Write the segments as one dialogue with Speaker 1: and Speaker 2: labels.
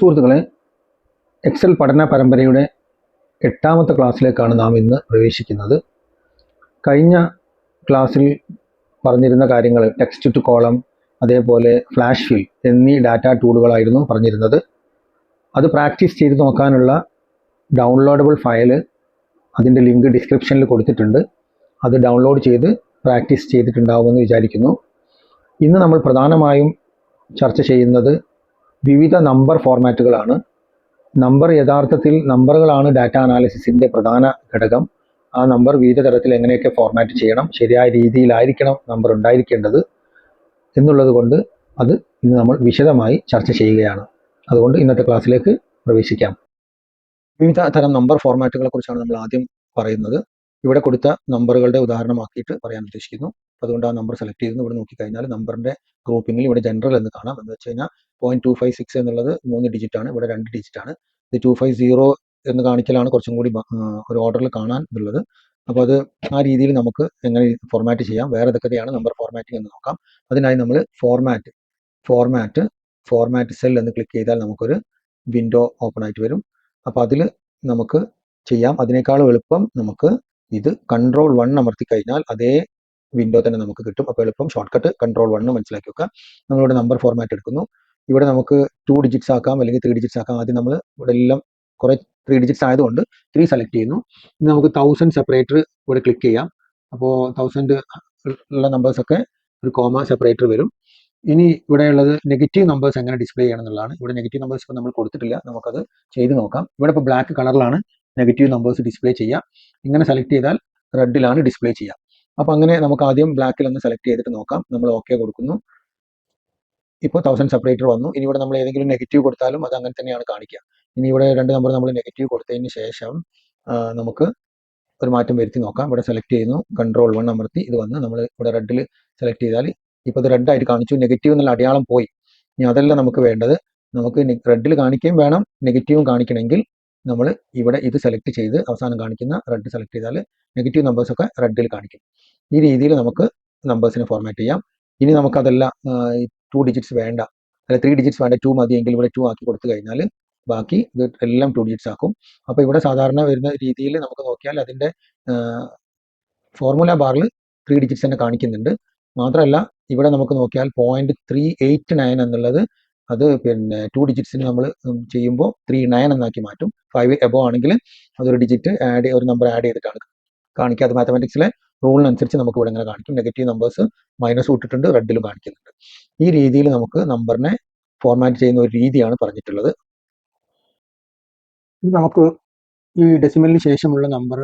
Speaker 1: സുഹൃത്തുക്കളെ എക്സൽ പഠന പരമ്പരയുടെ എട്ടാമത്തെ ക്ലാസ്സിലേക്കാണ് നാം ഇന്ന് പ്രവേശിക്കുന്നത്. കഴിഞ്ഞ ക്ലാസ്സിൽ പറഞ്ഞിരുന്ന കാര്യങ്ങൾ ടെക്സ്റ്റ് ടു കോളം അതേപോലെ ഫ്ലാഷ് ഫിൽ എന്നീ ഡാറ്റ ടൂളുകളായിരുന്നു പറഞ്ഞിരുന്നത്. അത് പ്രാക്ടീസ് ചെയ്ത് നോക്കാനുള്ള ഡൗൺലോഡബിൾ ഫയൽ അതിന്റെ ലിങ്ക് ഡിസ്ക്രിപ്ഷനിൽ കൊടുത്തിട്ടുണ്ട്. അത് ഡൗൺലോഡ് ചെയ്ത് പ്രാക്ടീസ് ചെയ്തിട്ടുണ്ടാവുമെന്ന് വിചാരിക്കുന്നു. ഇന്ന് നമ്മൾ പ്രധാനമായും ചർച്ച ചെയ്യുന്നത് വിവിധ നമ്പർ ഫോർമാറ്റുകളാണ് നമ്പർ യഥാർത്ഥത്തിൽ നമ്പറുകളാണ് ഡാറ്റ അനാലിസിസിന്റെ പ്രധാന ഘടകം. ആ നമ്പർ വിവിധ തരത്തിൽ എങ്ങനെയൊക്കെ ഫോർമാറ്റ് ചെയ്യണം ശരിയായ രീതിയിലായിരിക്കണം നമ്പർ ഉണ്ടായിരിക്കേണ്ടത് എന്നുള്ളത് കൊണ്ട് അത് ഇന്ന് നമ്മൾ വിശദമായി ചർച്ച ചെയ്യുകയാണ്. അതുകൊണ്ട് ഇന്നത്തെ ക്ലാസ്സിലേക്ക് പ്രവേശിക്കാം. വിവിധ തരം നമ്പർ ഫോർമാറ്റുകളെ കുറിച്ചാണ് നമ്മൾ ആദ്യം പറയുന്നത്. ഇവിടെ കൊടുത്ത നമ്പറുകളുടെ ഉദാഹരണമാക്കിയിട്ട് പറയാൻ ഉദ്ദേശിക്കുന്നു. അതുകൊണ്ട് ആ നമ്പർ സെലക്ട് ചെയ്ത് ഇവിടെ നോക്കിക്കഴിഞ്ഞാൽ നമ്പറിന്റെ ഗ്രൂപ്പിംഗിൽ ഇവിടെ ജനറൽ എന്ന് കാണാം. എന്ന് വെച്ച് കഴിഞ്ഞാൽ പോയിന്റ് ടു ഫൈവ് സിക്സ് എന്നുള്ളത് മൂന്ന് ഡിജിറ്റ് ആണ്. ഇവിടെ രണ്ട് ഡിജിറ്റ് ആണ്. ഇത് ടു ഫൈവ് സീറോ എന്ന് കാണിക്കലാണ് കുറച്ചും കൂടി ഒരു ഓർഡറിൽ കാണാൻ ഉള്ളത്. അപ്പോൾ അത് ആ രീതിയിൽ നമുക്ക് എങ്ങനെ ഫോർമാറ്റ് ചെയ്യാം? വേറെ ഏതൊക്കെയാണ് നമ്പർ ഫോർമാറ്റിംഗ് എന്ന് നോക്കാം. അതിനായി നമ്മൾ ഫോർമാറ്റ് ഫോർമാറ്റ് ഫോർമാറ്റ് സെൽ എന്ന് ക്ലിക്ക് ചെയ്താൽ നമുക്കൊരു വിൻഡോ ഓപ്പൺ ആയിട്ട് വരും. അപ്പോൾ അതിൽ നമുക്ക് ചെയ്യാം. അതിനേക്കാൾ എളുപ്പം നമുക്ക് ഇത് കൺട്രോൾ വൺ അമർത്തി കഴിഞ്ഞാൽ അതേ വിൻഡോ തന്നെ നമുക്ക് കിട്ടും. അപ്പോൾ എളുപ്പം ഷോർട്ട് കട്ട് കൺട്രോൾ വണ്ണ് മനസ്സിലാക്കി വെക്കുക നമ്മളിവിടെ നമ്പർ ഫോർമാറ്റ് എടുക്കുന്നു. ഇവിടെ നമുക്ക് ടു ഡിജിറ്റ്സ് ആക്കാം അല്ലെങ്കിൽ ത്രീ ഡിജിറ്റ്സ് ആക്കാം. ആദ്യം നമ്മൾ ഇവിടെ എല്ലാം കുറേ ത്രീ ഡിജിറ്റ്സ് ആയതുകൊണ്ട് ത്രീ സെലക്ട് ചെയ്യുന്നു. ഇനി നമുക്ക് തൗസൻഡ് സെപ്പറേറ്റർ ഇവിടെ ക്ലിക്ക് ചെയ്യാം. അപ്പോൾ തൗസൻഡ് ഉള്ള നമ്പേഴ്സ് ഒക്കെ ഒരു കോമ സെപ്പറേറ്റർ വരും. ഇനി ഇവിടെയുള്ളത് നെഗറ്റീവ് നമ്പേഴ്സ് എങ്ങനെ ഡിസ്പ്ലേ ചെയ്യണം എന്നുള്ളതാണ്. ഇവിടെ നെഗറ്റീവ് നമ്പേഴ്സ് ഇപ്പോൾ നമ്മൾ കൊടുത്തിട്ടില്ല. നമുക്കത് ചെയ്ത് നോക്കാം. ഇവിടെ ഇപ്പോൾ ബ്ലാക്ക് കളറിലാണ് നെഗറ്റീവ് നമ്പേഴ്സ് ഡിസ്പ്ലേ ചെയ്യുക ഇങ്ങനെ സെലക്ട് ചെയ്താൽ റെഡിലാണ് ഡിസ്പ്ലേ ചെയ്യുക അപ്പോൾ അങ്ങനെ നമുക്ക് ആദ്യം ബ്ലാക്കിൽ ഒന്ന് സെലക്ട് ചെയ്തിട്ട് നോക്കാം. നമ്മൾ ഓക്കെ കൊടുക്കുന്നു. ഇപ്പോൾ തൗസൻഡ് സെപ്പറേറ്റർ വന്നു. ഇനി ഇവിടെ നമ്മൾ ഏതെങ്കിലും നെഗറ്റീവ് കൊടുത്താലും അത് അങ്ങനെ തന്നെയാണ് കാണിക്കുക. ഇനി ഇവിടെ രണ്ട് നമ്പർ നമ്മൾ നെഗറ്റീവ് കൊടുത്തതിന് ശേഷം നമുക്ക് ഒരു മാറ്റം വരുത്തി നോക്കാം. ഇവിടെ സെലക്ട് ചെയ്യുന്നു. കൺട്രോൾ വൺ അമർത്തി. ഇത് വന്ന് നമ്മൾ ഇവിടെ റെഡിൽ സെലക്ട് ചെയ്താൽ ഇപ്പോൾ ഇത് റെഡ് ആയിട്ട് കാണിച്ചു. നെഗറ്റീവ് എന്നുള്ള അടയാളം പോയി. ഇനി അതല്ല നമുക്ക് വേണ്ടത്. നമുക്ക് റെഡിൽ കാണിക്കുകയും വേണം. നെഗറ്റീവും കാണിക്കണമെങ്കിൽ നമ്മൾ ഇവിടെ ഇത് സെലക്ട് ചെയ്ത് അവസാനം കാണിക്കുന്ന റെഡ് സെലക്ട് ചെയ്താൽ നെഗറ്റീവ് നമ്പേഴ്സൊക്കെ റെഡിൽ കാണിക്കും. ഈ രീതിയിൽ നമുക്ക് നമ്പേഴ്സിനെ ഫോർമാറ്റ് ചെയ്യാം. ഇനി നമുക്കതല്ല ടു ഡിജിറ്റ്സ് വേണ്ട. അല്ല ത്രീ ഡിജിറ്റ്സ് വേണ്ട ടു മതിയെങ്കിൽ ഇവിടെ ടു ആക്കി കൊടുത്തു കഴിഞ്ഞാൽ ബാക്കി ഇത് എല്ലാം ടു ഡിജിറ്റ്സ് ആക്കും. അപ്പോൾ ഇവിടെ സാധാരണ വരുന്ന രീതിയിൽ നമുക്ക് നോക്കിയാൽ അതിന്റെ ഫോർമുല ബാറിൽ ത്രീ ഡിജിറ്റ്സ് തന്നെ കാണിക്കുന്നുണ്ട്. മാത്രമല്ല ഇവിടെ നമുക്ക് നോക്കിയാൽ പോയിന്റ് ത്രീ എയ്റ്റ് നയൻ എന്നുള്ളത് അത് പിന്നെ ടു ഡിജിറ്റ്സിന് നമ്മൾ ചെയ്യുമ്പോൾ ത്രീ നയൻ എന്നാക്കി മാറ്റും. ഫൈവ് എബോ ആണെങ്കിൽ അതൊരു ഡിജിറ്റ് ആഡ് ഒരു നമ്പർ ആഡ് ചെയ്തിട്ടാണ് കാണിക്കുക. അത് മാത്തമാറ്റിക്സിലെ റൂളിനനുസരിച്ച് നമുക്ക് ഇവിടെ ഇങ്ങനെ കാണിക്കും. നെഗറ്റീവ് നമ്പേഴ്സ് മൈനസ് ഇട്ടിട്ടുണ്ട് റെഡിലും കാണിക്കുന്നുണ്ട്. ഈ രീതിയിൽ നമുക്ക് നമ്പറിനെ ഫോർമാറ്റ് ചെയ്യുന്ന ഒരു രീതിയാണ് പറഞ്ഞിട്ടുള്ളത്. ഇത് നമുക്ക് ഈ ഡെസിമലിന് ശേഷമുള്ള നമ്പർ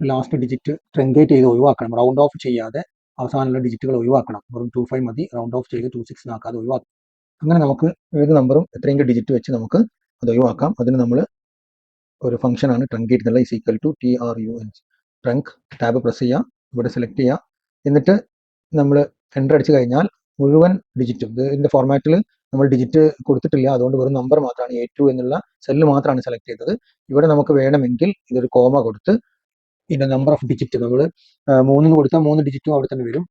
Speaker 1: ലാസ്റ്റ് ഡിജിറ്റ് ട്രങ്കേറ്റ് ചെയ്ത് ഒഴിവാക്കണം. റൗണ്ട് ഓഫ് ചെയ്യാതെ അവസാനമുള്ള ഡിജിറ്റുകൾ ഒഴിവാക്കണം. വെറും ടു ഫൈവ് മതി. റൗണ്ട് ഓഫ് ചെയ്ത് ടു സിക്സ് ആക്കാതെ ഒഴിവാക്കാം അങ്ങനെ നമുക്ക് ഏത് നമ്പറും എത്രയെങ്കിലും ഡിജിറ്റ് വെച്ച് നമുക്ക് അത് ഒഴിവാക്കാം. അതിന് നമ്മൾ ഒരു ഫംഗ്ഷനാണ് ട്രങ്കേറ്റ് എന്നുള്ള is equal to T R U N trunc tab press ചെയ്യുക ഇവിടെ സെലക്ട് ചെയ്യാം. എന്നിട്ട് നമ്മൾ എന്റർ അടിച്ചു കഴിഞ്ഞാൽ മുഴുവൻ ഡിജിറ്റും ഇതിന്റെ ഫോർമാറ്റിൽ നമ്മൾ ഡിജിറ്റ് കൊടുത്തിട്ടില്ല. അതുകൊണ്ട് വെറും നമ്പർ മാത്രമാണ് എ ടു എന്നുള്ള സെല്ല് മാത്രമാണ് സെലക്ട് ചെയ്തത്. ഇവിടെ നമുക്ക് വേണമെങ്കിൽ ഇതൊരു കോമ കൊടുത്ത് ഇതിന്റെ നമ്പർ ഓഫ് ഡിജിറ്റ് നമ്മൾ മൂന്നിന് കൊടുത്താൽ മൂന്ന് ഡിജിറ്റും അവിടെ തന്നെ വരും.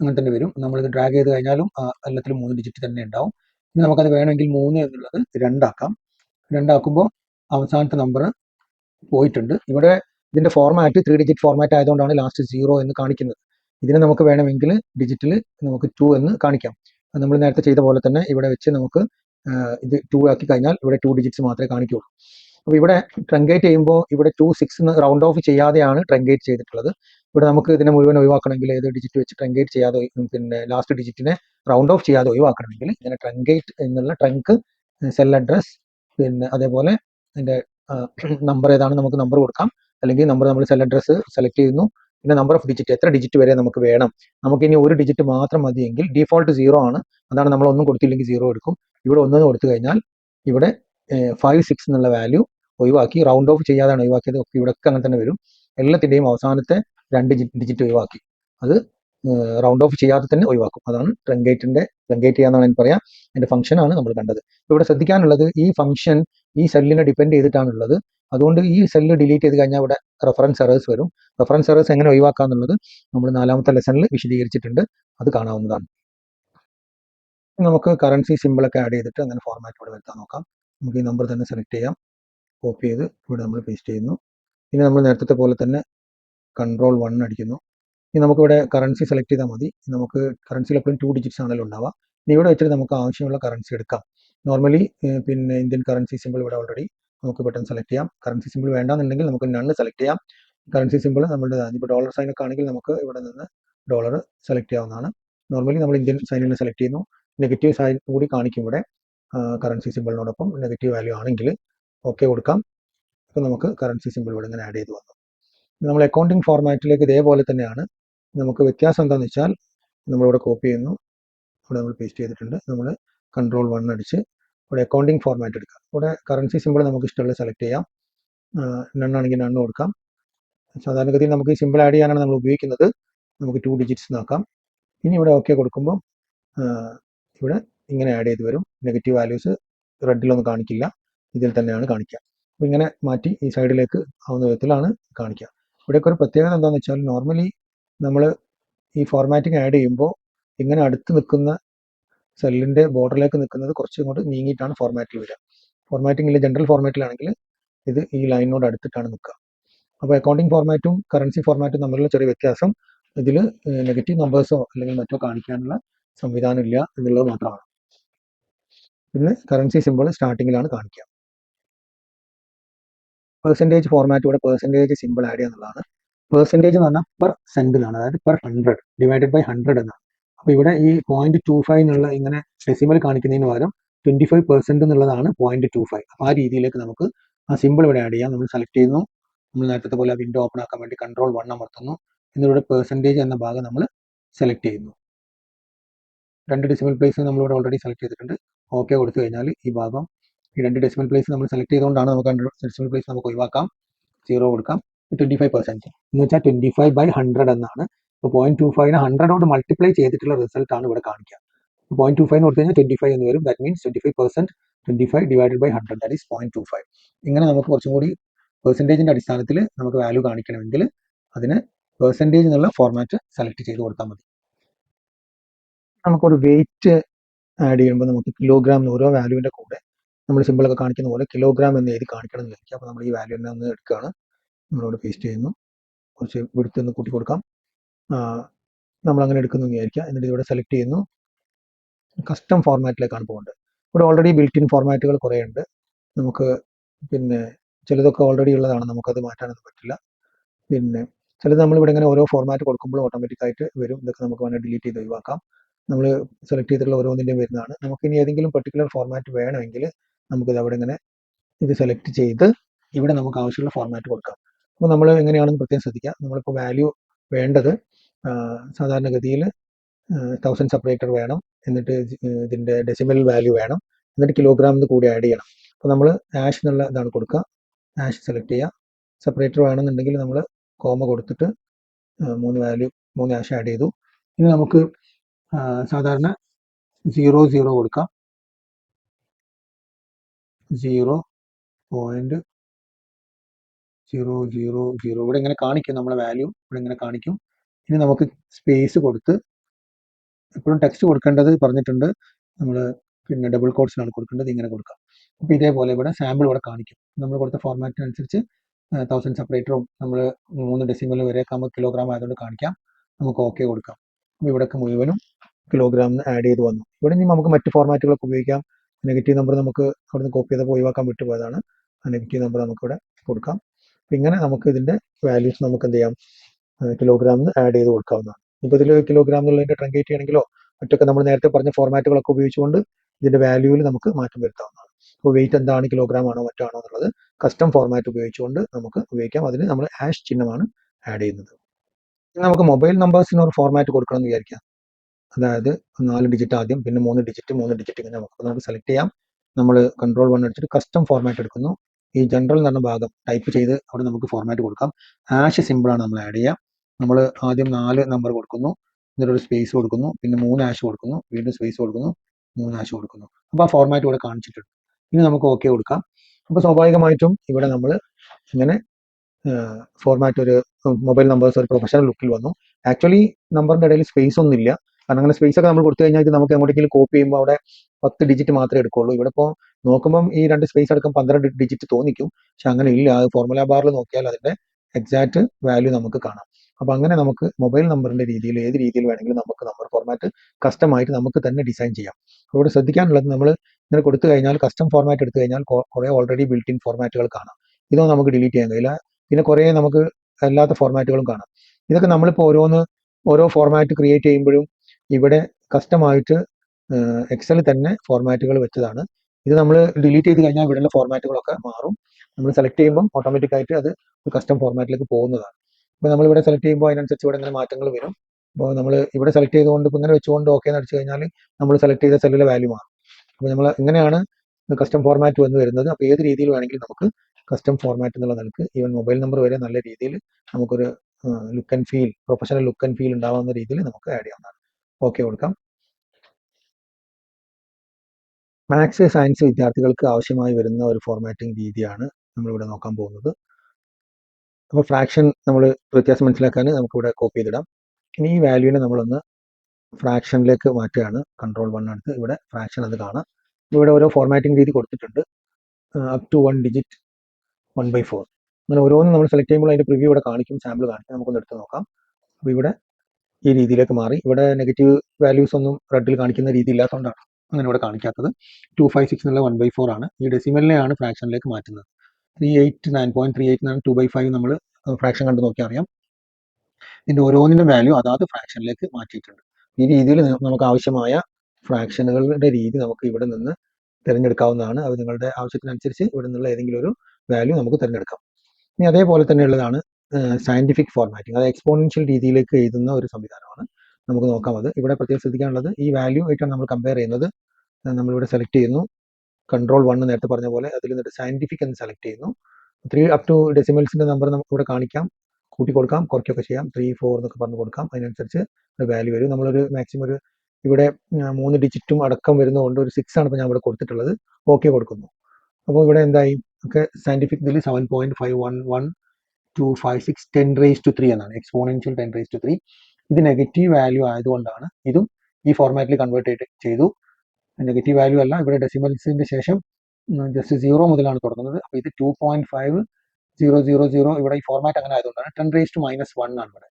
Speaker 1: അങ്ങനെ തന്നെ വരും. നമ്മളിത് ഡ്രാഗ് ചെയ്ത് കഴിഞ്ഞാലും എല്ലാത്തിലും മൂന്ന് ഡിജിറ്റ് തന്നെ ഉണ്ടാവും. ഇനി നമുക്കത് വേണമെങ്കിൽ മൂന്ന് എന്നുള്ളത് രണ്ടാക്കാം. രണ്ടാക്കുമ്പോൾ അവസാനത്തെ നമ്പർ പോയിട്ടുണ്ട്. ഇവിടെ ഇതിന്റെ ഫോർമാറ്റ് ത്രീ ഡിജിറ്റ് ഫോർമാറ്റ് ആയതുകൊണ്ടാണ് ലാസ്റ്റ് സീറോ എന്ന് കാണിക്കുന്നത്. ഇതിന് നമുക്ക് വേണമെങ്കിൽ ഡിജിറ്റിൽ നമുക്ക് ടു എന്ന് കാണിക്കാം. നമ്മൾ നേരത്തെ ചെയ്ത പോലെ തന്നെ ഇവിടെ വെച്ച് നമുക്ക് ഇത് ടു ആക്കി കഴിഞ്ഞാൽ ഇവിടെ ടു ഡിജിറ്റ്സ് മാത്രമേ കാണിക്കുകയുള്ളൂ അപ്പോൾ ഇവിടെ ട്രങ്കേറ്റ് ചെയ്യുമ്പോൾ ഇവിടെ ടു സിക്സ് റൗണ്ട് ഓഫ് ചെയ്യാതെയാണ് ട്രങ്കേറ്റ് ചെയ്തിട്ടുള്ളത്. ഇവിടെ നമുക്ക് ഇതിനെ മുഴുവൻ ഒഴിവാക്കണമെങ്കിൽ ഏത് ഡിജിറ്റ് വെച്ച് ട്രങ്കേറ്റ് ചെയ്യാതെ പിന്നെ ലാസ്റ്റ് ഡിജിറ്റിനെ റൗണ്ട് ഓഫ് ചെയ്യാതെ ഒഴിവാക്കണമെങ്കിൽ ഇതിനെ ട്രങ്കേറ്റ് എന്നുള്ള ട്രങ്ക് സെൽ അഡ്രസ് പിന്നെ അതേപോലെ അതിന്റെ നമ്പർ ഏതാണ് നമുക്ക് നമ്പർ കൊടുക്കാം. അല്ലെങ്കിൽ നമ്പർ നമ്മൾ സെൽ അഡ്രസ് സെലക്ട് ചെയ്യുന്നു. പിന്നെ നമ്പർ ഓഫ് ഡിജിറ്റ് എത്ര ഡിജിറ്റ് വരെ നമുക്ക് വേണം. നമുക്ക് ഇനി ഒരു ഡിജിറ്റ് മാത്രം മതിയെങ്കിൽ ഡിഫോൾട്ട് സീറോ ആണ്. അതാണ് നമ്മൾ ഒന്നും കൊടുത്തില്ലെങ്കിൽ സീറോ എടുക്കും. ഇവിടെ ഒന്നും കൊടുത്തു കഴിഞ്ഞാൽ ഇവിടെ ഫൈവ് സിക്സ് എന്നുള്ള വാല്യൂ ഒഴിവാക്കി റൗണ്ട് ഓഫ് ചെയ്യാതാണ് ഒഴിവാക്കിയത്. ഒക്കെ ഇവിടെ അങ്ങനെ തന്നെ വരും. എല്ലാത്തിന്റെയും അവസാനത്തെ രണ്ട് ഡിജിറ്റ് ഒഴിവാക്കി. അത് റൗണ്ട് ഓഫ് ചെയ്യാതെ തന്നെ ഒഴിവാക്കും. അതാണ് ട്രങ്കേറ്റിന്റെ ട്രങ്കേറ്റ് ചെയ്യാന്നാണ് എനിക്ക് പറയാം. അതിന്റെ ഫംഗ്ഷൻ ആണ് നമ്മൾ കണ്ടത്. ഇവിടെ ശ്രദ്ധിക്കാനുള്ളത് ഈ ഫംഗ്ഷൻ ഈ സെല്ലിനെ ഡിപ്പെൻഡ് ചെയ്തിട്ടാണുള്ളത്. അതുകൊണ്ട് ഈ സെല്ല് ഡിലീറ്റ് ചെയ്ത് കഴിഞ്ഞാൽ ഇവിടെ റെഫറൻസ് എറേഴ്സ് വരും. റെഫറൻസ് എറേഴ്സ് എങ്ങനെ ഒഴിവാക്കാം എന്നുള്ളത് നമ്മൾ നാലാമത്തെ ലെസണിൽ വിശദീകരിച്ചിട്ടുണ്ട്. അത് കാണാവുന്നതാണ്. നമുക്ക് കറൻസി സിമ്പിളൊക്കെ ആഡ് ചെയ്തിട്ട് അങ്ങനെ ഫോർമാറ്റ് ഇവിടെ വരുത്താൻ നോക്കാം. നമുക്ക് ഈ നമ്പർ തന്നെ സെലക്ട് ചെയ്യാം. കോപ്പി ചെയ്ത് ഇവിടെ നമ്മൾ പേസ്റ്റ് ചെയ്യുന്നു. ഇനി നമ്മൾ നേരത്തെ പോലെ തന്നെ കൺട്രോൾ വൺ അടിക്കുന്നു. ഇനി നമുക്കിവിടെ കറൻസി സെലക്ട് ചെയ്താൽ മതി. നമുക്ക് കറൻസിയിൽ എപ്പോഴും ടു ഡിജിറ്റ്സ് ആണല്ലോ ഉണ്ടാവുക. ഇനി ഇവിടെ വെച്ചിട്ട് നമുക്ക് ആവശ്യമുള്ള കറൻസി എടുക്കാം. നോർമലി പിന്നെ ഇന്ത്യൻ കറൻസി സിമ്പിൾ ഇവിടെ ഓൾറെഡി നമുക്ക് പെട്ടെന്ന് സെലക്ട് ചെയ്യാം. കറൻസി സിമ്പിൾ വേണ്ടെന്നുണ്ടെങ്കിൽ നമുക്ക് നണ്ണ് സെലക്ട് ചെയ്യാം. കറൻസി സിമ്പിൾ നമ്മുടെ ഇപ്പോൾ ഡോളർ സൈൻ ഒക്കെ ആണെങ്കിൽ നമുക്ക് ഇവിടെ നിന്ന് ഡോളർ സെലക്ട് ചെയ്യാവുന്നതാണ്. നോർമലി നമ്മൾ ഇന്ത്യൻ സൈനിനെ സെലക്ട് ചെയ്യുന്നു. നെഗറ്റീവ് സൈൻ കൂടി കാണിക്കും ഇവിടെ. കറൻസി സിമ്പിളിനോടൊപ്പം നെഗറ്റീവ് വാല്യൂ ആണെങ്കിൽ ഓക്കെ കൊടുക്കാം. അപ്പോൾ നമുക്ക് കറൻസി സിമ്പിൾ ഇവിടെ ഇങ്ങനെ ആഡ് ചെയ്ത് വന്നു. നമ്മൾ അക്കൗണ്ടിങ് ഫോർമാറ്റിലേക്ക് ഇതേപോലെ തന്നെയാണ്. നമുക്ക് വ്യത്യാസം എന്താണെന്ന് വെച്ചാൽ നമ്മളിവിടെ കോപ്പി ചെയ്യുന്നു. ഇവിടെ നമ്മൾ പേസ്റ്റ് ചെയ്തിട്ടുണ്ട്. നമ്മൾ കൺട്രോൾ വൺ അടിച്ച് ഇവിടെ അക്കൗണ്ടിങ് ഫോർമാറ്റ് എടുക്കാം. ഇവിടെ കറൻസി സിമ്പിൾ നമുക്ക് ഇഷ്ടമുള്ള സെലക്ട് ചെയ്യാം. നണ്ണാണെങ്കിൽ നണ്ണ് കൊടുക്കാം. സാധാരണഗതിയിൽ നമുക്ക് സിമ്പിൾ ആഡ് ചെയ്യാനാണ് നമ്മൾ ഉപയോഗിക്കുന്നത്. നമുക്ക് ടു ഡിജിറ്റ്സ് നോക്കാം. ഇനി ഇവിടെ ഓക്കെ കൊടുക്കുമ്പോൾ ഇവിടെ ഇങ്ങനെ ആഡ് ചെയ്ത് വരും. നെഗറ്റീവ് വാല്യൂസ് റെഡിലൊന്നും കാണിക്കില്ല. ഇതിൽ തന്നെയാണ് കാണിക്കുക. അപ്പോൾ ഇങ്ങനെ മാറ്റി ഈ സൈഡിലേക്ക് ആവുന്ന വിധത്തിലാണ് കാണിക്കുക. ഇവിടെയൊക്കെ ഒരു പ്രത്യേകത എന്താണെന്ന് വെച്ചാൽ നോർമലി നമ്മൾ ഈ ഫോർമാറ്റിംഗ് ആഡ് ചെയ്യുമ്പോൾ ഇങ്ങനെ അടുത്ത് നിൽക്കുന്ന സെല്ലിന്റെ ബോർഡറിലേക്ക് നിൽക്കുന്നത് കുറച്ച് ഇങ്ങോട്ട് നീങ്ങിയിട്ടാണ് ഫോർമാറ്റിൽ വരിക. ഫോർമാറ്റിംഗിൽ ജനറൽ ഫോർമാറ്റിലാണെങ്കിൽ ഇത് ഈ ലൈനിനോട് അടുത്തിട്ടാണ് നിൽക്കുക. അപ്പോൾ അക്കൗണ്ടിങ് ഫോർമാറ്റും കറൻസി ഫോർമാറ്റും തമ്മിലുള്ള ചെറിയ വ്യത്യാസം ഇതിൽ നെഗറ്റീവ് നമ്പേഴ്സോ അല്ലെങ്കിൽ മറ്റോ കാണിക്കാനുള്ള സംവിധാനം ഇല്ല എന്നുള്ളത് മാത്രമാണ്. പിന്നെ കറൻസി സിമ്പിൾ സ്റ്റാർട്ടിങ്ങിലാണ് കാണിക്കുക. പെർസെന്റേജ് ഫോർമാറ്റ് ഇവിടെ പെർസെന്റേജ് സിമ്പിൾ ആഡ് ചെയ്യുന്നതാണ് പെർസെന്റേജ് എന്ന് പറഞ്ഞാൽ പെർ സെന്റിലാണ് അതായത് per hundred divided by hundred എന്നാണ്. അപ്പോൾ ഇവിടെ ഈ പോയിന്റ് ടു ഫൈവ് എന്നുള്ള ഇങ്ങനെ ഡെസിമൽ കാണിക്കുന്നതിന് പകരം ട്വന്റി ഫൈവ് പെർസെന്റ് എന്നുള്ളതാണ് പോയിന്റ് ടു ഫൈവ് അപ്പോൾ ആ രീതിയിലേക്ക് നമുക്ക് ആ സിമ്പിൾ ഇവിടെ ആഡ് ചെയ്യാം. നമ്മൾ സെലക്ട് ചെയ്യുന്നു. നമ്മൾ നേരത്തെ പോലെ വിൻഡോ ഓപ്പൺ ആക്കാൻ വേണ്ടി കൺട്രോൾ വൺ അമർത്തുന്നു. എന്നിവിടെ പെർസെന്റേജ് എന്ന ഭാഗം നമ്മൾ സെലക്ട് ചെയ്യുന്നു. രണ്ട് ഡെസിമൽ പ്ലേസ് നമ്മളിവിടെ ഓൾറെഡി സെലക്ട് ചെയ്തിട്ടുണ്ട്. ഓക്കെ കൊടുത്തു കഴിഞ്ഞാൽ ഈ ഭാഗം ഈ രണ്ട് ഡെസിമൽ പ്ലേസ് നമ്മൾ സെലക്ട് ചെയ്തുകൊണ്ടാണ് നമുക്ക് രണ്ട് ഡെസിമൽ പ്ലേസ് നമുക്ക് ഒഴിവാക്കാം. സീറോ കൊടുക്കാം. ട്വന്റി ഫൈവ് പെർസെന്റ് എന്ന് വെച്ചാൽ ട്വന്റി ഫൈവ് ബൈ ഹൺഡ്രഡ് എന്നാണ് ഇപ്പോൾ പോയിന്റ് ടു ഫൈവിനെ ഹൺഡ്രഡോട് മൾട്ടിപ്ലൈ ചെയ്തിട്ടുള്ള റിസൾട്ട് ആണ് ഇവിടെ കാണിക്കുക. പോയിന്റ് ടു ഫൈവ് കൊടുത്തു കഴിഞ്ഞാൽ ട്വന്റി ഫൈവ് എന്ന് വരും. That means twenty five percent twenty five divided by hundred that is point two five ഇങ്ങനെ നമുക്ക് കുറച്ചും കൂടി പെർസെന്റേജിന്റെ അടിസ്ഥാനത്തിൽ നമുക്ക് വാല്യൂ കാണിക്കണമെങ്കിൽ അതിന് പെർസെന്റേജ് എന്നുള്ള ഫോർമാറ്റ് സെലക്ട് ചെയ്ത് കൊടുത്താൽ മതി. നമുക്കൊരു വെയിറ്റ് ആഡ് ചെയ്യുമ്പോൾ നമുക്ക് കിലോഗ്രാം ഓരോ വാല്യൂവിന്റെ കൂടെ നമ്മൾ സിമ്പിളൊക്കെ കാണിക്കുന്ന പോലെ കിലോഗ്രാം എന്ന് എഴുതി കാണിക്കണം എന്ന് വിചാരിക്കുക. അപ്പോൾ നമ്മൾ ഈ വാല്യൂ ഒന്ന് എടുക്കുകയാണ്. നമ്മളോട് പേസ്റ്റ് ചെയ്യുന്നു. കുറച്ച് വിടുത്ത് ഒന്ന് കൂട്ടി കൊടുക്കാം നമ്മൾ അങ്ങനെ എടുക്കുന്നു വിചാരിക്കുക. എന്നിട്ട് ഇവിടെ സെലക്ട് ചെയ്യുന്നു. കസ്റ്റം ഫോർമാറ്റിലേക്കാണ് പോകേണ്ടത്. ഇവിടെ ഓൾറെഡി ബിൽറ്റ് ഇൻ ഫോർമാറ്റുകൾ കുറേ ഉണ്ട് നമുക്ക് പിന്നെ ചിലതൊക്കെ ഓൾറെഡി ഉള്ളതാണ്. നമുക്കത് മാറ്റാനൊന്നും പറ്റില്ല. പിന്നെ ചിലത് നമ്മളിവിടെ ഇങ്ങനെ ഓരോ ഫോർമാറ്റ് കൊടുക്കുമ്പോൾ ഓട്ടോമാറ്റിക്കായിട്ട് വരും. ഇതൊക്കെ നമുക്ക് വേണമെങ്കിൽ ഡിലീറ്റ് ചെയ്ത് ഒഴിവാക്കാം. നമ്മൾ സെലക്ട് ചെയ്തിട്ടുള്ള ഓരോന്നിന്റെയും വരുന്നതാണ്. നമുക്ക് ഇനി ഏതെങ്കിലും പെർട്ടിക്കുലർ ഫോർമാറ്റ് വേണമെങ്കിൽ നമുക്കിത് അവിടെ ഇങ്ങനെ ഇത് സെലക്ട് ചെയ്ത് ഇവിടെ നമുക്ക് ആവശ്യമുള്ള ഫോർമാറ്റ് കൊടുക്കാം. അപ്പോൾ നമ്മൾ എങ്ങനെയാണെന്ന് പ്രത്യേകം ശ്രദ്ധിക്കുക നമ്മളിപ്പോൾ വാല്യൂ വേണ്ടത് സാധാരണഗതിയിൽ തൗസൻഡ് സെപ്പറേറ്റർ വേണം. എന്നിട്ട് ഇതിന്റെ ഡെസിമൽ വാല്യൂ വേണം. എന്നിട്ട് കിലോഗ്രാം എന്ന് കൂടി ആഡ് ചെയ്യണം. അപ്പോൾ നമ്മൾ ആഷ് എന്നുള്ള ഇതാണ് കൊടുക്കുക. ആഷ് സെലക്ട് ചെയ്യുക. സെപ്പറേറ്റർ വേണമെന്നുണ്ടെങ്കിൽ നമ്മൾ കോമ കൊടുത്തിട്ട് മൂന്ന് വാല്യൂ മൂന്ന് ആഷ് ആഡ് ചെയ്തു. ഇനി നമുക്ക് സാധാരണ സീറോ സീറോ കൊടുക്കാം. Zero point zero zero zero ഇവിടെ ഇങ്ങനെ കാണിക്കും നമ്മളെ വാല്യൂ ഇവിടെ ഇങ്ങനെ കാണിക്കും. ഇനി നമുക്ക് സ്പേസ് കൊടുത്ത് എപ്പോഴും ടെക്സ്റ്റ് കൊടുക്കേണ്ടത് പറഞ്ഞിട്ടുണ്ട്. നമ്മൾ പിന്നെ ഡബിൾ കോഡ്സിനാണ് കൊടുക്കേണ്ടത് ഇങ്ങനെ കൊടുക്കാം. അപ്പോൾ ഇതേപോലെ ഇവിടെ സാമ്പിൾ ഇവിടെ കാണിക്കും. നമ്മൾ കൊടുത്ത ഫോർമാറ്റിനനുസരിച്ച് തൗസൻഡ് സെപ്പറേറ്ററും നമ്മൾ മൂന്ന് ഡെസിമൽ വരെ കിലോഗ്രാം ആയതുകൊണ്ട് കാണിക്കാം. നമുക്ക് ഓക്കെ കൊടുക്കാം. അപ്പോൾ ഇവിടെയൊക്കെ മുഴുവനും കിലോഗ്രാം ആഡ് ചെയ്ത് വന്നു. ഇവിടെ ഇനി നമുക്ക് മറ്റ് ഫോർമാറ്റുകളൊക്കെ ഉപയോഗിക്കാം. നെഗറ്റീവ് നമ്പർ നമുക്ക് അവിടുന്ന് കോപ്പി ചെയ്തപ്പോൾ ഒഴിവാക്കാൻ വിട്ടുപോയതാണ്. ആ നെഗറ്റീവ് നമ്പർ നമുക്കിവിടെ കൊടുക്കാം. അപ്പം ഇങ്ങനെ നമുക്ക് ഇതിന്റെ വാല്യൂസ് നമുക്ക് എന്ത് ചെയ്യാം? കിലോഗ്രാമിന് ആഡ് ചെയ്ത് കൊടുക്കാവുന്നതാണ്. ഇപ്പോൾ ഇതിൽ കിലോഗ്രാം എന്നുള്ളതിന്റെ ട്രങ്കേറ്റ് ചെയ്യണമെങ്കിലോ മറ്റൊക്കെ നമ്മൾ നേരത്തെ പറഞ്ഞ ഫോർമാറ്റുകളൊക്കെ ഉപയോഗിച്ചുകൊണ്ട് ഇതിന്റെ വാല്യൂവിൽ നമുക്ക് മാറ്റം വരുത്താവുന്നതാണ്. അപ്പോൾ വെയിറ്റ് എന്താണ് കിലോഗ്രാം ആണോ മറ്റാണോ എന്നുള്ളത് കസ്റ്റം ഫോർമാറ്റ് ഉപയോഗിച്ചുകൊണ്ട് നമുക്ക് ഉപയോഗിക്കാം. അതിന് നമ്മൾ ആഷ് ചിഹ്നമാണ് ആഡ് ചെയ്യുന്നത്. നമുക്ക് മൊബൈൽ നമ്പേഴ്സിന് ഒരു ഫോർമാറ്റ് കൊടുക്കണം എന്ന് വിചാരിക്കാം. അതായത് നാല് ഡിജിറ്റ് ആദ്യം പിന്നെ മൂന്ന് ഡിജിറ്റ് മൂന്ന് ഡിജിറ്റ് ഇങ്ങനെ നമുക്ക് നമുക്ക് സെലക്ട് ചെയ്യാം. നമ്മൾ കൺട്രോൾ വൺ അടിച്ചിട്ട് കസ്റ്റം ഫോർമാറ്റ് എടുക്കുന്നു. ഈ ജനറൽ എന്ന് പറഞ്ഞ ഭാഗം ടൈപ്പ് ചെയ്ത് അവിടെ നമുക്ക് ഫോർമാറ്റ് കൊടുക്കാം. ആഷ് സിമ്പിളാണ് നമ്മൾ ആഡ് ചെയ്യുക നമ്മൾ ആദ്യം നാല് നമ്പർ കൊടുക്കുന്നു. എന്നിട്ട് ഒരു സ്പേസ് കൊടുക്കുന്നു. പിന്നെ മൂന്ന് ആഷ് കൊടുക്കുന്നു. വീണ്ടും സ്പേസ് കൊടുക്കുന്നു. മൂന്ന് ആഷ് കൊടുക്കുന്നു. അപ്പോൾ ആ ഫോർമാറ്റ് ഇവിടെ കാണിച്ചിട്ടുണ്ട്. ഇനി നമുക്ക് ഓക്കെ കൊടുക്കാം. അപ്പോൾ സ്വാഭാവികമായിട്ടും ഇവിടെ നമ്മൾ ഇങ്ങനെ ഫോർമാറ്റ് ഒരു മൊബൈൽ നമ്പേഴ്സ് ഒരു പ്രൊഫഷണൽ ലുക്കിൽ വന്നു. ആക്ച്വലി നമ്പറിന്റെ ഇടയിൽ സ്പേസ് ഒന്നുമില്ല കാരണം അങ്ങനെ സ്പേസ് ഒക്കെ നമ്മൾ കൊടുത്തു കഴിഞ്ഞാൽ നമുക്ക് എങ്ങോട്ടെങ്കിലും കോപ്പി ചെയ്യുമ്പോൾ അവിടെ പത്ത് ഡിജിറ്റ് മാത്രമേ എടുക്കുള്ളൂ. ഇവിടെ ഇപ്പോൾ നോക്കുമ്പം ഈ രണ്ട് സ്പേസ് അടക്കം പന്ത്രണ്ട് ഡിജിറ്റ് തോന്നിക്കും. പക്ഷെ അങ്ങനെ ഇല്ല. അത് ഫോർമുല ബാറിൽ നോക്കിയാൽ അതിന്റെ എക്സാക്ട് വാല്യൂ നമുക്ക് കാണാം. അപ്പോൾ അങ്ങനെ നമുക്ക് മൊബൈൽ നമ്പറിന്റെ രീതിയിൽ ഏത് രീതിയിൽ വേണമെങ്കിലും നമുക്ക് നമ്പർ ഫോർമാറ്റ് കസ്റ്റമായിട്ട് നമുക്ക് തന്നെ ഡിസൈൻ ചെയ്യാം. അതുകൊണ്ട് ശ്രദ്ധിക്കാനുള്ളത് നമ്മൾ ഇങ്ങനെ കൊടുത്തു കഴിഞ്ഞാൽ കസ്റ്റം ഫോർമാറ്റ് എടുത്തു കഴിഞ്ഞാൽ കുറേ ഓൾറെഡി ബിൽറ്റ് ഇൻ ഫോർമാറ്റുകൾ കാണാം. ഇതൊന്നും നമുക്ക് ഡിലീറ്റ് ചെയ്യാൻ കഴിയില്ല. പിന്നെ കുറേ നമുക്ക് അല്ലാത്ത ഫോർമാറ്റുകളും കാണാം. ഇതൊക്കെ നമ്മളിപ്പോൾ ഓരോന്ന് ഓരോ ഫോർമാറ്റ് ക്രിയേറ്റ് ചെയ്യുമ്പോഴും ഇവിടെ കസ്റ്റമായിട്ട് എക്സൽ തന്നെ ഫോർമാറ്റുകൾ വെച്ചതാണ്. ഇത് നമ്മൾ ഡിലീറ്റ് ചെയ്ത് കഴിഞ്ഞാൽ ഇവിടെയുള്ള ഫോർമാറ്റുകളൊക്കെ മാറും. നമ്മൾ സെലക്ട് ചെയ്യുമ്പോൾ ഓട്ടോമാറ്റിക്കായിട്ട് അത് കസ്റ്റം ഫോർമാറ്റിലേക്ക് പോകുന്നതാണ്. ഇപ്പോൾ നമ്മൾ ഇവിടെ സെലക്ട് ചെയ്യുമ്പോൾ അതിനനുസരിച്ച് ഇവിടെ ഇങ്ങനെ മാറ്റങ്ങൾ വരും. അപ്പോൾ നമ്മൾ ഇവിടെ സെലക്ട് ചെയ്തുകൊണ്ട് ഇപ്പോൾ ഇങ്ങനെ വെച്ചുകൊണ്ട് ഓക്കെ എന്ന് അടിച്ചു കഴിഞ്ഞാൽ നമ്മൾ സെലക്ട് ചെയ്ത സെല്ലിലെ വാല്യൂ മാറും. അപ്പോൾ നമ്മൾ ഇങ്ങനെയാണ് കസ്റ്റം ഫോർമാറ്റ് വന്ന് വരുന്നത്. അപ്പോൾ ഏത് രീതിയിൽ വേണമെങ്കിലും നമുക്ക് കസ്റ്റം ഫോർമാറ്റ് എന്നുള്ള നിലയ്ക്ക് ഈവൻ മൊബൈൽ നമ്പർ വരെ നല്ല രീതിയിൽ നമുക്കൊരു look and feel professional look and feel ഉണ്ടാവുന്ന രീതിയിൽ നമുക്ക് ആഡ് ചെയ്യാവുന്നതാണ്. ഓക്കെ കൊടുക്കാം. മാത്സ് സയൻസ് വിദ്യാർത്ഥികൾക്ക് ആവശ്യമായി വരുന്ന ഒരു ഫോർമാറ്റിംഗ് രീതിയാണ് നമ്മളിവിടെ നോക്കാൻ പോകുന്നത്. അപ്പോൾ ഫ്രാക്ഷൻ നമ്മൾ വ്യത്യാസം മനസ്സിലാക്കാൻ നമുക്കിവിടെ കോപ്പി ചെയ്തിടാം. ഇനി ഈ വാല്യൂവിനെ നമ്മളൊന്ന് ഫ്രാക്ഷനിലേക്ക് മാറ്റുകയാണ്. കൺട്രോൾ വൺ എടുത്ത് ഇവിടെ ഫ്രാക്ഷൻ അത് കാണാം. ഇവിടെ ഓരോ ഫോർമാറ്റിംഗ് രീതി കൊടുത്തിട്ടുണ്ട്. Up to one digit one by four അങ്ങനെ ഓരോന്നും നമ്മൾ സെലക്ട് ചെയ്യുമ്പോൾ അതിന്റെ പ്രിവ്യൂ ഇവിടെ കാണിക്കും. സാമ്പിൾ കാണിക്കും. നമുക്കൊന്ന് എടുത്ത് നോക്കാം. അപ്പോൾ ഇവിടെ ഈ രീതിയിലേക്ക് മാറി. ഇവിടെ നെഗറ്റീവ് വാല്യൂസ് ഒന്നും റെഡിൽ കാണിക്കുന്ന രീതി ഇല്ലാത്തതുകൊണ്ടാണ് അങ്ങനെ ഇവിടെ കാണിക്കാത്തത്. ടു ഫൈവ് സിക്സ് എന്നുള്ള വൺ ബൈ ഫോർ ആണ്. ഈ ഡെസിമലിനെയാണ് ഫ്രാക്ഷനിലേക്ക് മാറ്റുന്നത്. Three eight nine point three eight nine two by five നമ്മൾ ഫ്രാക്ഷൻ കണ്ട് നോക്കി അറിയാം. ഇതിന്റെ ഓരോന്നിന്റെ വാല്യൂ അതാത് ഫ്രാക്ഷനിലേക്ക് മാറ്റിയിട്ടുണ്ട്. ഈ രീതിയിൽ നമുക്ക് ആവശ്യമായ ഫ്രാക്ഷനുകളുടെ രീതി നമുക്ക് ഇവിടെ നിന്ന് തിരഞ്ഞെടുക്കാവുന്നതാണ്. അത് നിങ്ങളുടെ ആവശ്യത്തിനനുസരിച്ച് ഇവിടെ നിന്നുള്ള ഏതെങ്കിലും ഒരു വാല്യൂ നമുക്ക് തിരഞ്ഞെടുക്കാം. ഇനി അതേപോലെ തന്നെയുള്ളതാണ് സയന്റിഫിക് ഫോർമാറ്റിംഗ് അത് എക്സ്പോണൻഷ്യൽ രീതിയിലേക്ക് എഴുതുന്ന ഒരു സംവിധാനമാണ്. നമുക്ക് നോക്കാം അത്. ഇവിടെ പ്രത്യേകം ശ്രദ്ധിക്കാനുള്ളത് ഈ വാല്യൂ ആയിട്ടാണ് നമ്മൾ കമ്പയർ ചെയ്യുന്നത്. നമ്മളിവിടെ സെലക്ട് ചെയ്യുന്നു. കൺട്രോൾ വൺ നേരത്തെ പറഞ്ഞ പോലെ അതിൽ നിന്നിട്ട് സയന്റിഫിക് എന്ന് സെലക്ട് ചെയ്യുന്നു. ത്രീ അപ് ടു ഡെസിമൽസിന്റെ നമ്പർ നമുക്ക് ഇവിടെ കാണിക്കാം. കൂട്ടി കൊടുക്കാം കുറയ്ക്കൊക്കെ ചെയ്യാം. ത്രീ ഫോർ എന്നൊക്കെ പറഞ്ഞു കൊടുക്കാം. അതിനനുസരിച്ച് വാല്യൂ വരും. നമ്മളൊരു മാക്സിമം ഒരു ഇവിടെ മൂന്ന് ഡിജിറ്റും അടക്കം വരുന്നതുകൊണ്ട് ഒരു സിക്സ് ആണ് ഇപ്പോൾ ഞാൻ ഇവിടെ കൊടുത്തിട്ടുള്ളത്. ഓക്കെ കൊടുക്കുന്നു. അപ്പോൾ ഇവിടെ എന്തായി? ഒക്കെ സയന്റിഫിക് ഇതിൽ seven point five one one two five six ten raise to three എന്നാണ്. Exponential ten raise to three ഇത് നെഗറ്റീവ് വാല്യൂ ആയതുകൊണ്ടാണ്. ഇതും ഈ ഫോർമാറ്റിൽ കൺവേർട്ട് ചെയ്തു. നെഗറ്റീവ് വാല്യൂ അല്ല ഇവിടെ ഡെസിമൽസിന്റെ ശേഷം ജസ്റ്റ് സീറോ മുതലാണ് തുടങ്ങുന്നത്. അപ്പോൾ ഇത് two point five zero zero zero ഇവിടെ ഈ ഫോർമാറ്റ് അങ്ങനെ ആയതുകൊണ്ടാണ് ten raise to minus one ആണ് ഇവിടെ.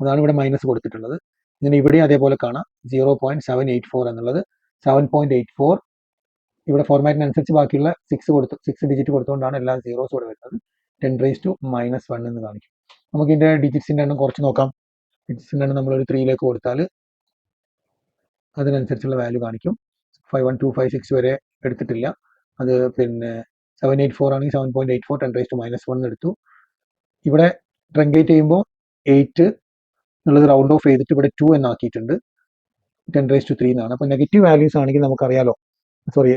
Speaker 1: അതാണ് ഇവിടെ മൈനസ് കൊടുത്തിട്ടുള്ളത്. ഇങ്ങനെ ഇവിടെ അതേപോലെ കാണാം. Zero point seven eight four എന്നുള്ളത്. സെവൻ പോയിന്റ് എയ്റ്റ് ഫോർ ഇവിടെ ഫോർമാറ്റിനനുസരിച്ച് ബാക്കിയുള്ള സിക്സ് കൊടുത്ത് സിക്സ് ഡിജിറ്റ് കൊടുത്തുകൊണ്ടാണ് എല്ലാ സീറോസ് ഇവിടെ വരുന്നത്. Ten raise to minus one എന്ന് കാണിക്കും. നമുക്ക് ഇതിന്റെ ഡിജിറ്റ്സിന്റെ എണ്ണം കുറച്ച് നോക്കാം. ഡിജിറ്റ്സിന്റെ എണ്ണം നമ്മൾ ഒരു ത്രീയിലേക്ക് കൊടുത്താൽ അതിനനുസരിച്ചുള്ള വാല്യൂ കാണിക്കും. Five one two five six വരെ എടുത്തിട്ടില്ല. അത് പിന്നെ സെവൻ എയ്റ്റ് ഫോർ ആണെങ്കിൽ seven point eight four ten raise to minus one എടുത്തു. ഇവിടെ ട്രങ്കേറ്റ് ചെയ്യുമ്പോൾ എയ്റ്റ് എന്നുള്ളത് റൗണ്ട് ഓഫ് ചെയ്തിട്ട് ഇവിടെ ടു എന്നാക്കിയിട്ടുണ്ട്. ടെൻ റേസ് ടു ത്രീ എന്നാണ്. അപ്പോൾ നെഗറ്റീവ് വാല്യൂസ് ആണെങ്കിൽ നമുക്കറിയാലോ. സോറി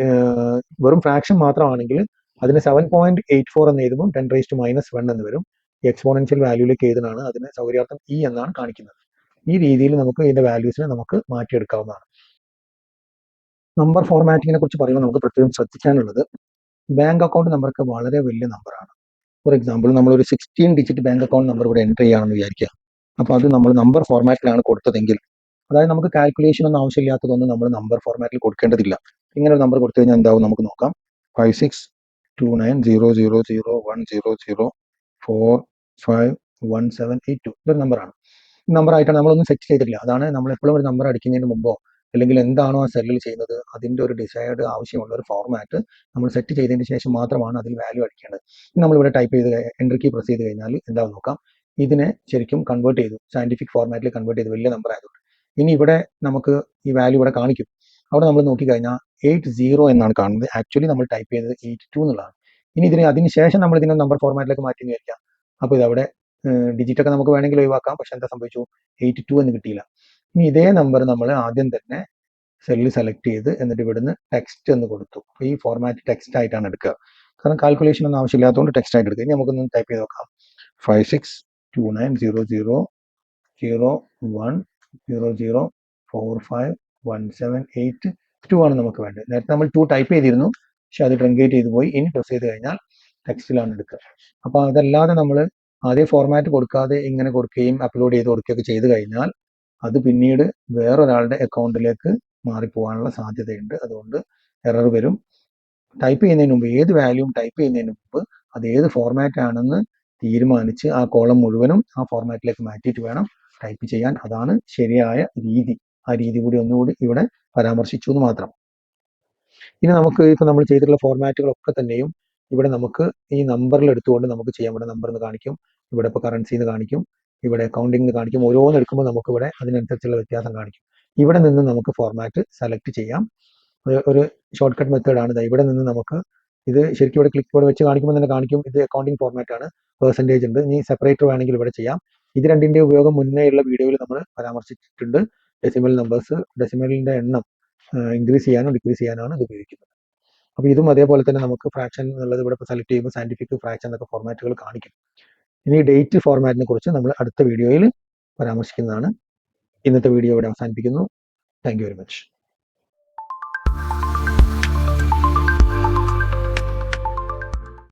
Speaker 1: വെറും ഫ്രാക്ഷൻ മാത്രമാണെങ്കിൽ അതിന് സെവൻ പോയിന്റ് എയ്റ്റ് ഫോർ എന്ന് എഴുതുമ്പോൾ ten raise to minus one എന്ന് വരും. എക്സ്പോണൻഷ്യൽ വാല്യൂയിലേക്ക് എഴുതുന്നതാണ് അതിന് സൗകര്യാർത്ഥം ഇ എന്നാണ് കാണിക്കുന്നത്. ഈ രീതിയിൽ നമുക്ക് ഇതിന്റെ വാല്യൂസിനെ നമുക്ക് മാറ്റിയെടുക്കാവുന്നതാണ്. നമ്പർ ഫോർമാറ്റിങ്ങിനെ കുറിച്ച് പറയുമ്പോൾ നമുക്ക് പ്രത്യേകം ശ്രദ്ധിക്കാനുള്ളത് ബാങ്ക് അക്കൗണ്ട് നമ്പർക്ക് വളരെ വലിയ നമ്പറാണ് ഫോർ എക്സാമ്പിൾ നമ്മൾ ഒരു sixteen digit bank account number ഇവിടെ എന്റർ ചെയ്യുകയാണെന്ന് വിചാരിക്കുക. അപ്പോൾ അത് നമ്മൾ നമ്പർ ഫോർമാറ്റിലാണ് കൊടുത്തതെങ്കിൽ അതായത് നമുക്ക് കാൽക്കുലേഷൻ ഒന്നും ആവശ്യമില്ലാത്തതൊന്നും നമ്മൾ നമ്പർ ഫോർമാറ്റിൽ കൊടുക്കേണ്ടതില്ല. ഇങ്ങനെ ഒരു നമ്പർ കൊടുത്തു കഴിഞ്ഞാൽ എന്താവും നമുക്ക് നോക്കാം. Five six two nine zero zero zero one zero zero four five one seven eight two ഇതൊരു നമ്പറാണ് നമ്പർ ആയിട്ടാണ് നമ്മളൊന്നും സെറ്റ് ചെയ്തിട്ടില്ല. അതാണ് നമ്മൾ എപ്പോഴും ഒരു നമ്പർ അടിക്കുന്നതിന് മുമ്പോ അല്ലെങ്കിൽ എന്താണോ ആ സെല്ലിൽ ചെയ്യുന്നത് അതിന്റെ ഒരു ഡിസൈഡ് ആവശ്യമുള്ള ഒരു ഫോർമാറ്റ് നമ്മൾ സെറ്റ് ചെയ്തതിന് ശേഷം മാത്രമാണ് അതിൽ വാല്യൂ അടിക്കേണ്ടത് നമ്മളിവിടെ ടൈപ്പ് ചെയ്ത് എൻട്രി കീ പ്രസ് ചെയ്ത് കഴിഞ്ഞാൽ എന്താവും നോക്കാം. ഇതിനെ ശരിക്കും കൺവേർട്ട് ചെയ്തു. സയന്റിഫിക് ഫോർമാറ്റിൽ കൺവേർട്ട് ചെയ്ത്. വലിയ നമ്പർ ആയതുകൊണ്ട്. ഇനി ഇവിടെ നമുക്ക് ഈ വാല്യൂ ഇവിടെ കാണിക്കും. അവിടെ നമ്മൾ നോക്കിക്കഴിഞ്ഞാൽ എയ്റ്റ് സീറോ എന്നാണ് കാണുന്നത്. ആക്ച്വലി നമ്മൾ ടൈപ്പ് ചെയ്തത് എയ്റ്റ് ടു എന്നുള്ളതാണ്. ഇനി ഇതിന് അതിന് ശേഷം നമ്മൾ ഇതിനെ നമ്പർ ഫോർമാറ്റിലേക്ക് മാറ്റി വിചാരിക്കാം. അപ്പോൾ ഇതവിടെ ഡിജിറ്റ് ഒക്കെ നമുക്ക് വേണമെങ്കിൽ ഒഴിവാക്കാം. പക്ഷെ എന്താ സംഭവിച്ചു? എയ്റ്റ് ടു എന്ന് കിട്ടിയില്ല. ഇനി ഇതേ നമ്പർ നമ്മൾ ആദ്യം തന്നെ സെല്ല് സെലക്ട് ചെയ്ത് എന്നിട്ട് ഇവിടുന്ന് ടെക്സ്റ്റ് എന്ന് കൊടുത്തു. ഈ ഫോർമാറ്റ് ടെക്സ്റ്റ് ആയിട്ടാണ് എടുക്കുക. കാരണം കാൽക്കുലേഷൻ ഒന്നും ആവശ്യമില്ലാത്തതുകൊണ്ട് ടെക്സ്റ്റ് ആയിട്ട് എടുക്കുക. ഇനി നമുക്കൊന്ന് ടൈപ്പ് ചെയ്ത് നോക്കാം. Five six two nine zero zero zero one zero zero four five one seven eight two ആണ് നമുക്ക് വേണ്ടത്. നേരത്തെ നമ്മൾ ടു ടൈപ്പ് ചെയ്തിരുന്നു. പക്ഷെ അത് ട്രങ്കേറ്റ് ചെയ്ത് പോയി. ഇനി പ്രസ് ചെയ്ത് കഴിഞ്ഞാൽ ടെക്സ്റ്റിലാണ് എടുക്കുക. അപ്പോൾ അതല്ലാതെ നമ്മൾ ആദ്യം ഫോർമാറ്റ് കൊടുക്കാതെ ഇങ്ങനെ കൊടുക്കുകയും അപ്ലോഡ് ചെയ്ത് കൊടുക്കുകയൊക്കെ ചെയ്ത് കഴിഞ്ഞാൽ അത് പിന്നീട് വേറൊരാളുടെ അക്കൗണ്ടിലേക്ക് മാറിപ്പോകാനുള്ള സാധ്യതയുണ്ട്. അതുകൊണ്ട് എറർ വരും. ടൈപ്പ് ചെയ്യുന്നതിന് മുമ്പ് ഏത് വാല്യൂം ടൈപ്പ് ചെയ്യുന്നതിന് മുമ്പ് അത് ഏത് ഫോർമാറ്റ് ആണെന്ന് തീരുമാനിച്ച് ആ കോളം മുഴുവനും ആ ഫോർമാറ്റിലേക്ക് മാറ്റിയിട്ട് വേണം ടൈപ്പ് ചെയ്യാൻ. അതാണ് ശരിയായ രീതി. ആ രീതി കൂടി ഒന്നുകൂടി ഇവിടെ പരാമർശിച്ചു എന്ന് മാത്രം. ഇനി നമുക്ക് ഇപ്പൊ നമ്മൾ ചെയ്തിട്ടുള്ള ഫോർമാറ്റുകളൊക്കെ തന്നെയും ഇവിടെ നമുക്ക് ഈ നമ്പറിൽ എടുത്തുകൊണ്ട് നമുക്ക് ചെയ്യാൻ പറ്റുന്ന നമ്പർ എന്ന് കാണിക്കും. ഇവിടെ ഇപ്പോൾ കറൻസി എന്ന് കാണിക്കും. ഇവിടെ കൗണ്ടിങ് കാണിക്കും. ഓരോന്ന് എടുക്കുമ്പോൾ നമുക്ക് ഇവിടെ അതിനനുസരിച്ചുള്ള വ്യത്യാസം കാണിക്കും. ഇവിടെ നിന്ന് നമുക്ക് ഫോർമാറ്റ് സെലക്ട് ചെയ്യാം. ഒരു- ഷോർട്ട് കട്ട് മെത്തേഡ് ആണ് ദാ ഇവിടെ നിന്ന് നമുക്ക് ഇത് ശരിക്കും ഇവിടെ ക്ലിക്ക് ബോർഡ് വെച്ച് കാണിക്കുമ്പോൾ തന്നെ കാണിക്കും. ഇത് അക്കൗണ്ടിംഗ് ഫോർമാറ്റ് ആണ്. പെർസെന്റേജ് ഉണ്ട്. ഇനി സെപ്പറേറ്റർ വേണമെങ്കിൽ ഇവിടെ ചെയ്യാം. ഇത് രണ്ടിന്റെ ഉപയോഗം മുന്നേയുള്ള വീഡിയോയിൽ നമ്മൾ പരാമർശിച്ചിട്ടുണ്ട്. ഡെസിമൽ നമ്പേഴ്സ് ഡെസിമലിന്റെ എണ്ണം ഇൻക്രീസ് ചെയ്യാനോ ഡിക്രീസ് ചെയ്യാനാണ് ഇത് ഉപയോഗിക്കുന്നത്. അപ്പോൾ ഇതും അതേപോലെ തന്നെ നമുക്ക് ഫ്രാക്ഷൻ എന്നുള്ളത് ഇവിടെ സെലക്ട് ചെയ്യുമ്പോൾ സയന്റിഫിക് ഫ്രാക്ഷൻ എന്നൊക്കെ ഫോർമാറ്റുകൾ കാണിക്കും. ഇനി ഡേറ്റ് ഫോർമാറ്റിനെ കുറിച്ച് നമ്മൾ അടുത്ത വീഡിയോയിൽ പരാമർശിക്കുന്നതാണ്. ഇന്നത്തെ വീഡിയോ ഇവിടെ അവസാനിപ്പിക്കുന്നു. Thank very much